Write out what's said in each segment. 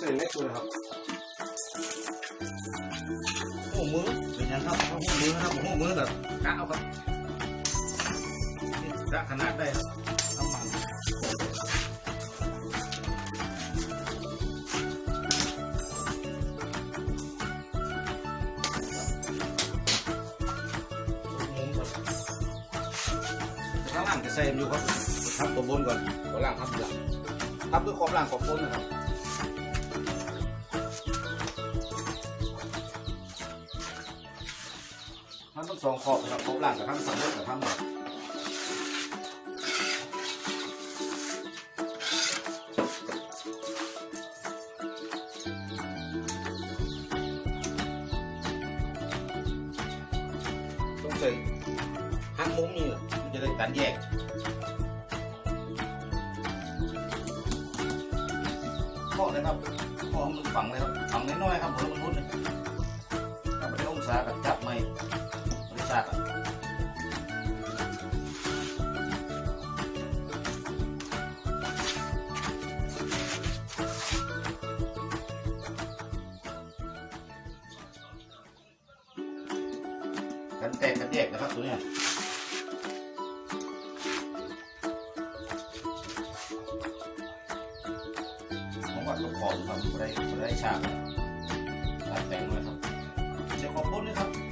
ใส่เล็กเลยครับหัวมือเป็นยังครับหัวมือนะครับหัวมือแบบกะเอาครับกะขนาดได้ครับน้ำมันข้างล่างจะใส่อยู่ครับทับตัวบนก่อนตัวล่างทับหลังทับด้วยขอบล่างขอบบนนะครับ สองขอบนะครับขอบล่างกับทั้งสันบนกับทั้งหมดต้องใส่ห้างมุมนี่แหละมันจะได้การแยกข้อเลยครับข้อมันฝังเลยครับฝังน้อยๆครับผมมันรุดเลยถ้าไม่องศากับจับไม่ บริกันแตกกันแยกนะครับตัวเนี้ยผมว่าตัวขอบครับได้ได้ฉากตัดแต่งเลยครับเดี๋ยวขอบคุณนะครับ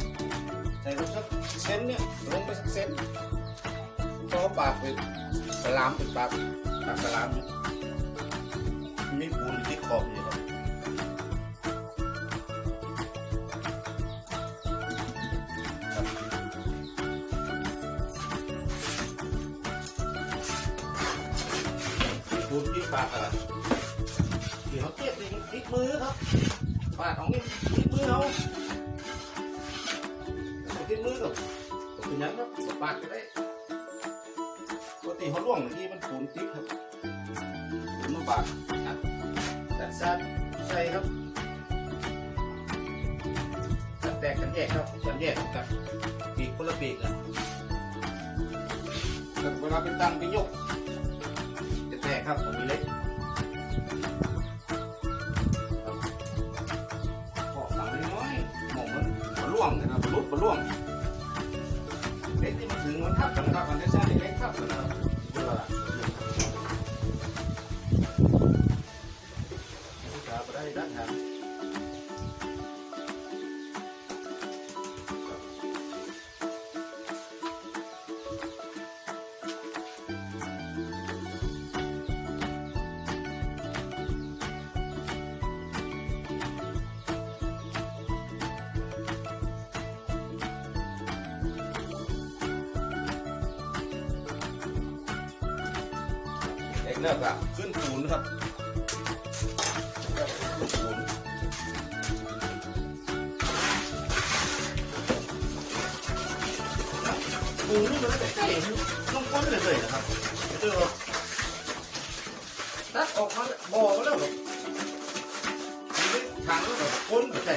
ส่ลงสักเซนเนี่ยลงไปสักเซนก็ปากเป็นสลามเป็นปากปากสลามเนี่ยมีปูนที่ขอบอยู่ครับปูนที่ปากอะไรเดี๋ยวเขาเก็บในที่มือครับปากของนี่ที่มือเขา ล่วงที่มันปูนติ๊กครับปูนมาบาดนะจัดซาดใส่ครับจัดแตกกันแยกครับกันแยกกันปีกคนละปีกนะแต่เวลาเป็นตังเป็นยกจะแตกครับตรงนี้เล็กก็หลังน้อยๆมองมันมันล่วงนะครับมันลุดมันล่วงเล็กที่มาถึงมันทับกันนะครับมันจะใช่เล็กทับกันนะครับ เวลาจ เล็กเลิกะขึ้นปูนนะครับขึ้นปูนปูนนี่มันไม่ใช่ต้องก้นเลยเลยนะครับเจอตัดออกมาบ่อมาแล้วแบบมีทางแล้วแบบก้นไม่ใช่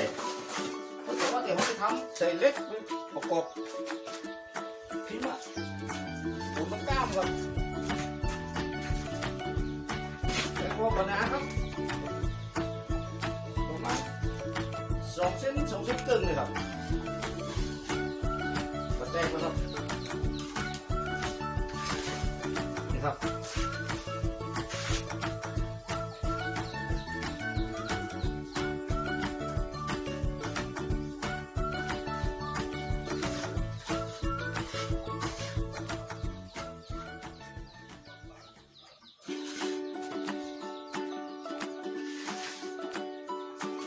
แต่ว่าเดี๋ยวเขาจะทำใส่เล็กประกอบพิมพ์อะปูนมันกล้ามครับ แต่พวกปัญหาครับประมาณส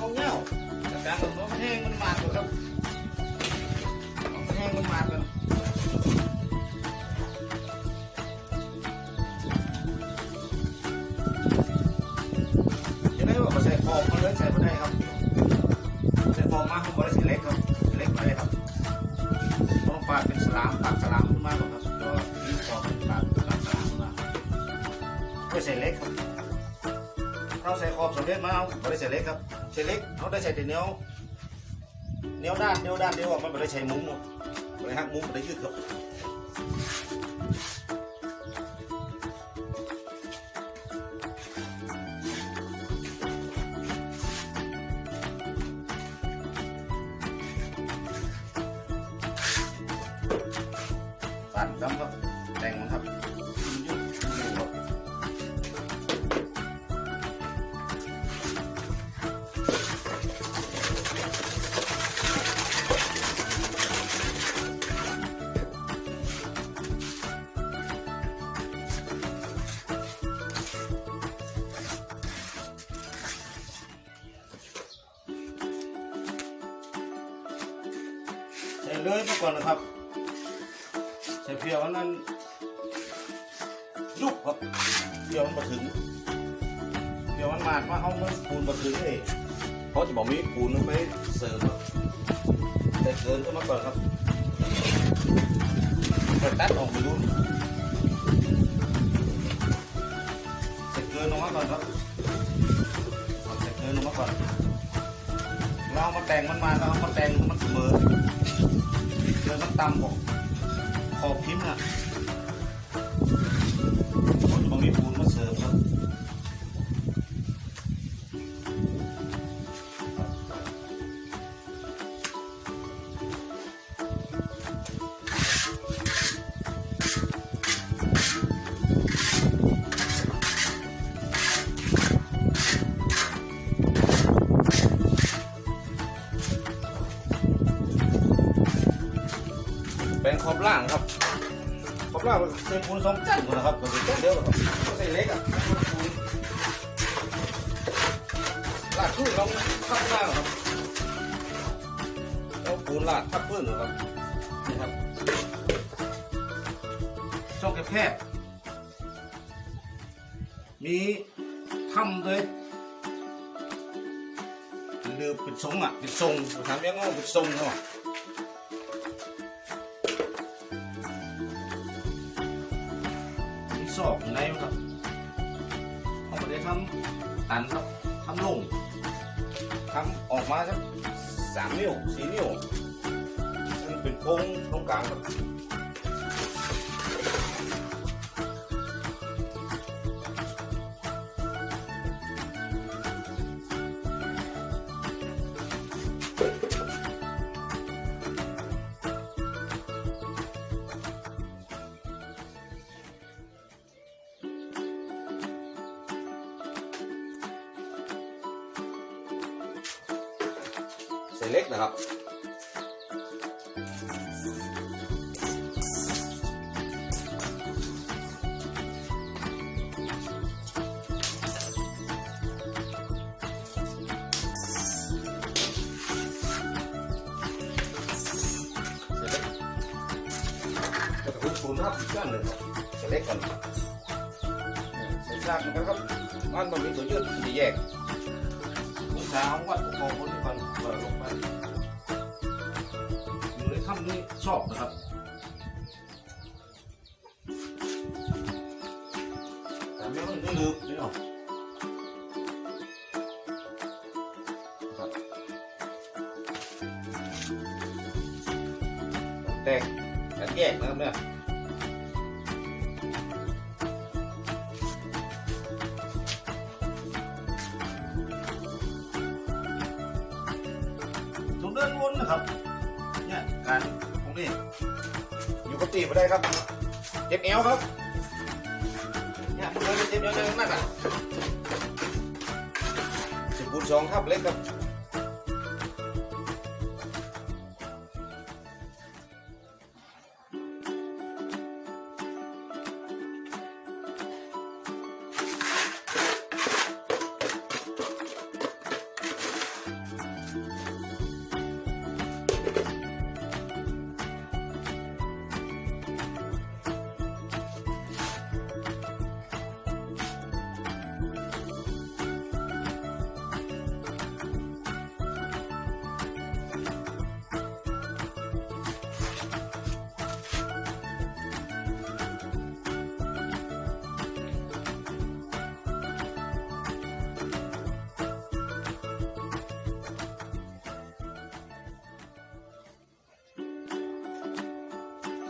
มันเง่าแต่การมันแห้งมันมาตัวครับแห้งมันมาตัวยังไงว่าใส่ฟองมันเลยใส่ไม่ได้ครับใส่ฟองมาข้างบนเล็กครับเล็กไปเลยครับต้องปาดเป็นสลามปาดสลามขึ้นมาครับก็องฟองเป็นสลามสลามขึ้นมาก็ใสเล็กครับ สำเร็จมาเอาไม่ได้ใส่เล็กครับใส่เล็กเขาได้ใส่แต่เนี้ยวเนี้ยวด้านเนี้ยวด้านเดียวอะมันไม่ได้ใช้มุ้งหมดไม่ได้หักมุ้งไม่ได้ยืดครับ เลยมาก่อนนะครับใส่เพียวนนั้นยุบครับเพียวมันมาถึงเพียวมันมากว่าเอาเงินปูนมาถึงเลยเขาจะบอกมีปูนไปเสริมครับแต่เกินก็มาก่อนครับแต่ตัดออกไปดูใส่เกินออกมาก่อนครับเอาใส่เกินออกมาก่อนเราเอามาแต่งมันมาแล้วเอามาแต่งมันเสมอ เลยมันต่ำกว่าขอบพิมพ์อะ มันเส้นปูนสองจันก่อนนะครับก็เป็นจันเดียวก็ใส่เล็กอะลาดพื้นลงทับล่าครับแล้วปูนลาดทับพื้นครับนี่ครับช่องแคบๆมีถ้ำเลยหรือเป็นทรงอะเป็นทรงทำยังไงเป็นทรงเนาะ ตันครับทำลงทำออกมาสักสามนิ้วสี่นิ้วมันเป็นโค้งตรงกลางครับ ส้นเล็กนะครับเส้นเล็กก็จะคุ้นคูนครับอีกด้านหนึ่งครับเส้นเล็กก่อนเนี่ยใส่ซากนะครับมันต้องมีตัวยืดที่แยก ผมจะเอาวัดโคคนที่มันเปิดลงไปอยู่ในถ้ำนี้ชอบนะครับแต่ไม่ต้องลืมนี่หรอกแตกแตกแยกนะครับเนี่ย ตีไปได้ครับเจ็บเอวครับเนี่ยมันเลยเจ็บเอวนั่นน่ะสิบคูณสองครับเล็กครับ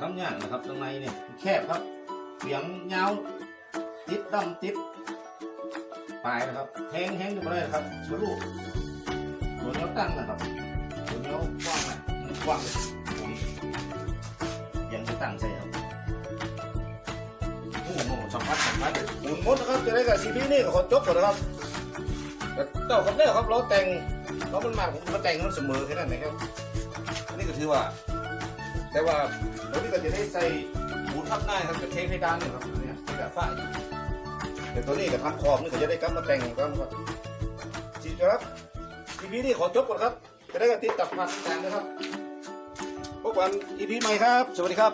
ทำยากนะครับตรงในเนี่ยแคบครับเสียงยาวติดดำติดปลายนะครับแห้งแห้งอยู่บ่ได้นะครับสรุปตัวเนี้ยตั้งนะครับตัวเนี้ยกว้างนะมันกว้างผมยังไม่ตั้งใช่ครับโอ้โหสัมผัสสัมผัสหมุนหมดนะครับจะได้กับซีพีนี่กับคนจบก่อนนะครับแต่เจ้าคนแรกครับเราแต่งเรามันมาผมมาแต่งมันเสมอแค่นั้นนะครับนี่ก็ถือว่า แต่ว่าเราที่ก็จะได้ใส่หูทับหน้าครับจะเทเพดานเนี่ยครับเนี่ยที่แบบฝ้ายแต่ตัวนี้กับทำขอบนี่ก็จะได้กลับมาแต่งกันครับจีครับทีพีนี่ขอจบก่อนครับ จะได้กันติดตับมาต่งนะครับพบกันอีพีใหม่ครับ สวัสดีครับ